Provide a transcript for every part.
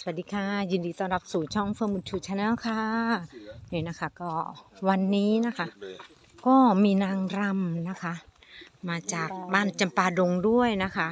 สวัสดีค่ะ ยินดีต้อนรับสู่ช่องเฟิร์มูนญชูชาแนลค่ะนี่นะคะก็วันนี้นะคะ ก็มีนางรำนะคะ มาจากบ้านจำปาดงด้วยนะคะ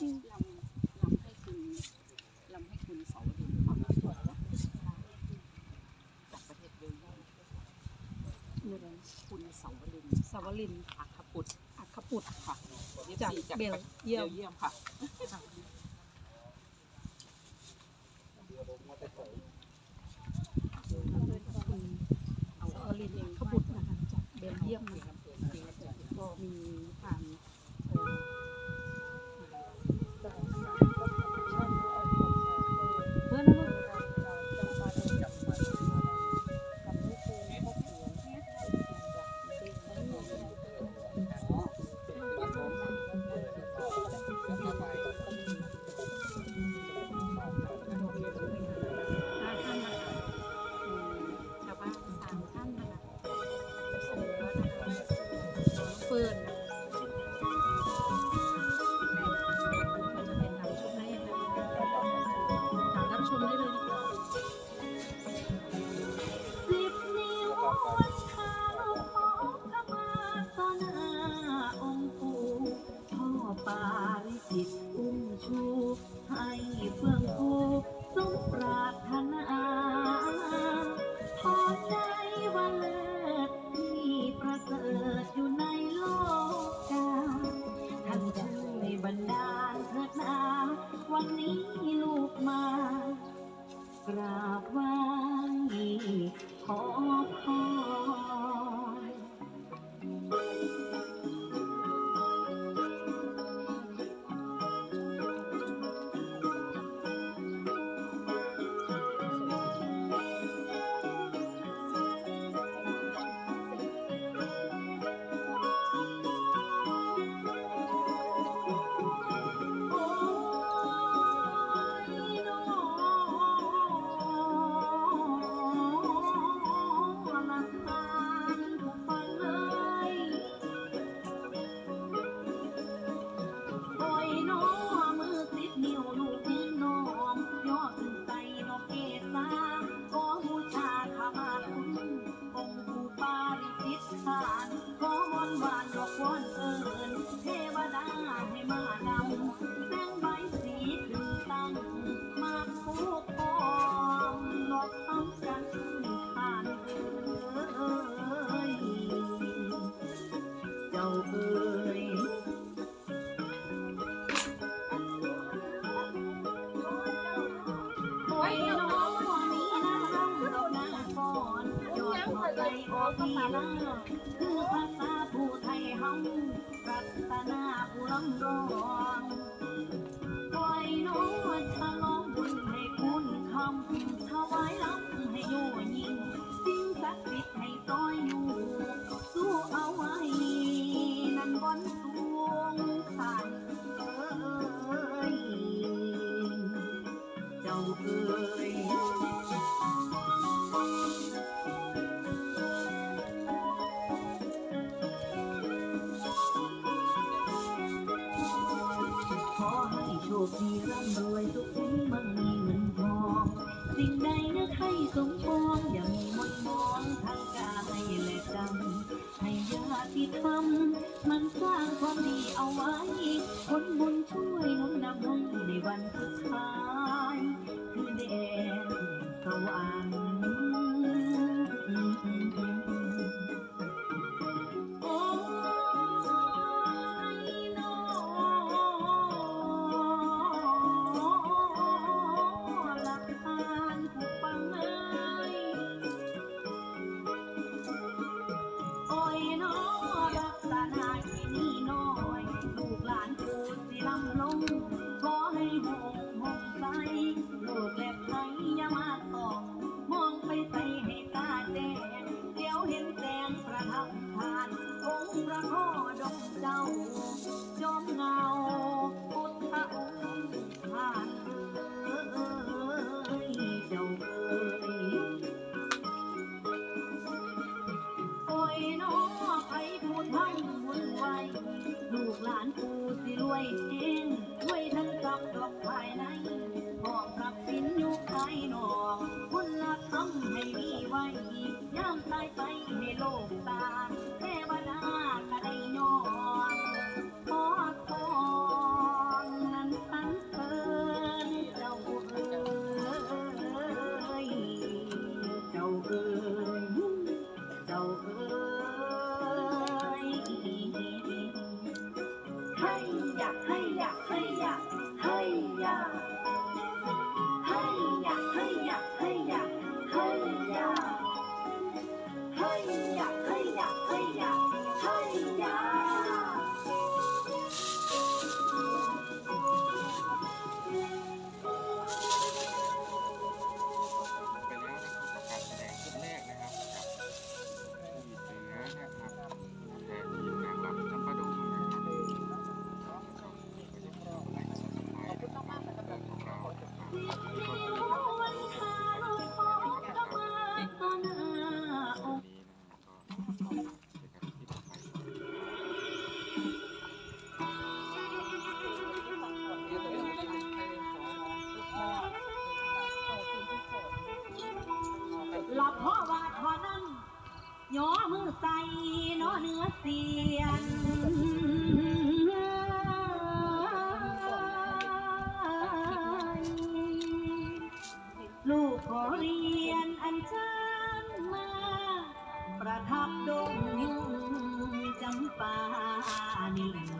ลำลำให้คุณลำให้คุณสาวดีความส่อนนะจากประเทศเบลเยียมคุณสาวลินสวรินอัคปุตอักปุตค่ะ จากเบลเยีเยี่ยมค่ะ mama. ภาษาลาคือภาษาผู้ไทยเฮารัตนาผู้ล้ำรอง มันสร้างความดีเอาไว้ คนบุญช่วยหนุนนำให้ในวันานกูสิรวยเองรวยทั้งดอกดอกภายใน 哎呀。 ใส่น้อเนื้อเสียนลูกขอเรียนอันเชิญมา ประทับดงจำปานีป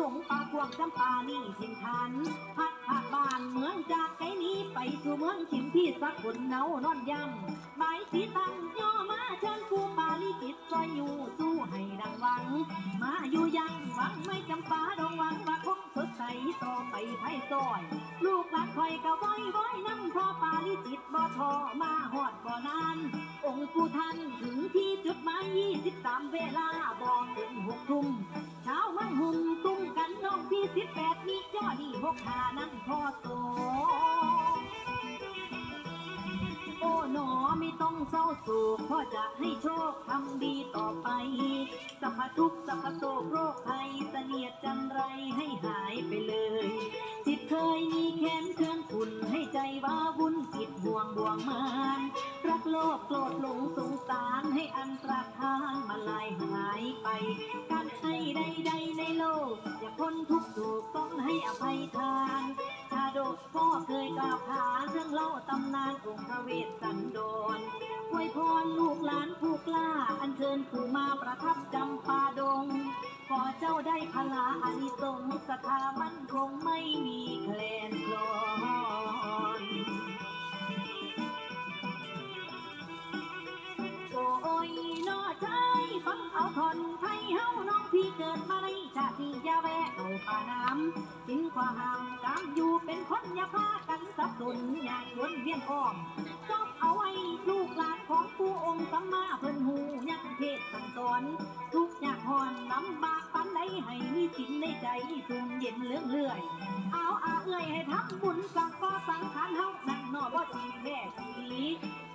ดงป่ากวางจำปานี่ถิ่นฐาน พัดผากบ้านเมืองจากไกลนี้ไปสู่เมืองขิมที่สักคนเนานอนยำใบสีตังย่อมาเชิญผู้ปาลิกิตซอยอยู่สู้ให้ดังหวัง มาอยู่ยังหวังไม่จำปาดงหวังว่าคงสดใสต่อไปไทยซอย ลูกหลานคอยก็ว้อยว้อยน้ำพอปาลิจิตบ่ทอมาหอดบ่นาน องค์ผู้ท่านถึงที่จุดหมายยี่สิบสามเวลาบอกถึงหกทุ่ม เช้ามันหุ่มตุ้มกันน้องพี่สิบแปดมียอดีหกหานั่งพอโต โอ้หนอไม่ต้องเศร้าโศกพ่อจะให้โชคทำดีต่อไป สัพพทุกข์สัพพโศกโรคภัยเสนียดจันไรให้หายไปเลย จิตเคยมีแค้นเครื่องขุนให้ใจว่าวุ่นจิตห่วงบ่วงมานรักโลภโกรธหลงสงสารให้อันตรธานมาลายหายไปการ ใดใดๆในโลก อย่าพ้นทุกข์โศกต้องให้อภัยทานชาดกพ่อเคยกล่าวขานเรื่องเล่าตำนานองค์พระเวสสันดรอวยพรลูกหลานผู้กล้า อัญเชิญผู้มาประทับจำปาดง ขอเจ้าได้พลาอานิสงส์สถามันคงไม่มี อยาแวะเอาป่าน้ำกินขวาห้ามกามอยู่เป็นคนอย่าพากันสับสนอยากวนเวียนอ้อมจอบเอาไว้ลูกหลานของผู้องค์สัมมาเพิ่นหูยังเทศสั่งสอน ทุกข์ยากหอนลำบากปันใดให้มีสินในใจสูงเย็นเลื่องเลื่อยเอาอาเอ้ยให้ทำบุญสังก็สังขารเฮานั่นนอบ่จีแม่สี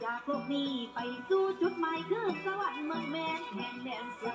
จากโลกนี้ไปสู่จุดหมายคือสวรรค์เมืองแม่นแห่งแดนสุด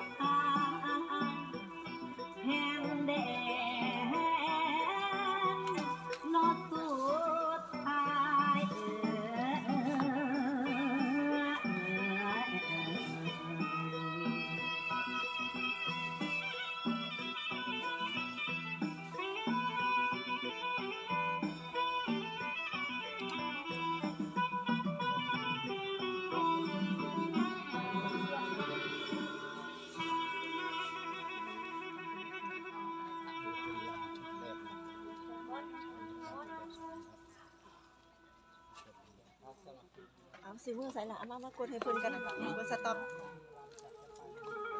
สิมือใส่ละเอามามากดให้เพิ่นกันนะคะกดสต็อป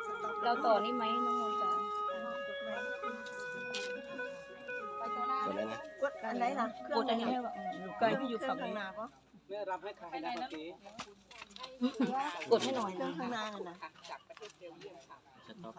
สต็อปเราต่อนี่ไหมน้องมนต์จ๋ากดเลยนะกดอันไหนล่ะเครื่กดอันนี้ให้ไหว่าอยู่ไกลพี่อยู่ฝั่งข้างนี้หน้าปะแม่รำให้ใครนะเมื่อกี้กดให้หน่อยเครื่นะองข้างหน้าน่ะนะจากประเทศเบลเยียมค่ะสต็อป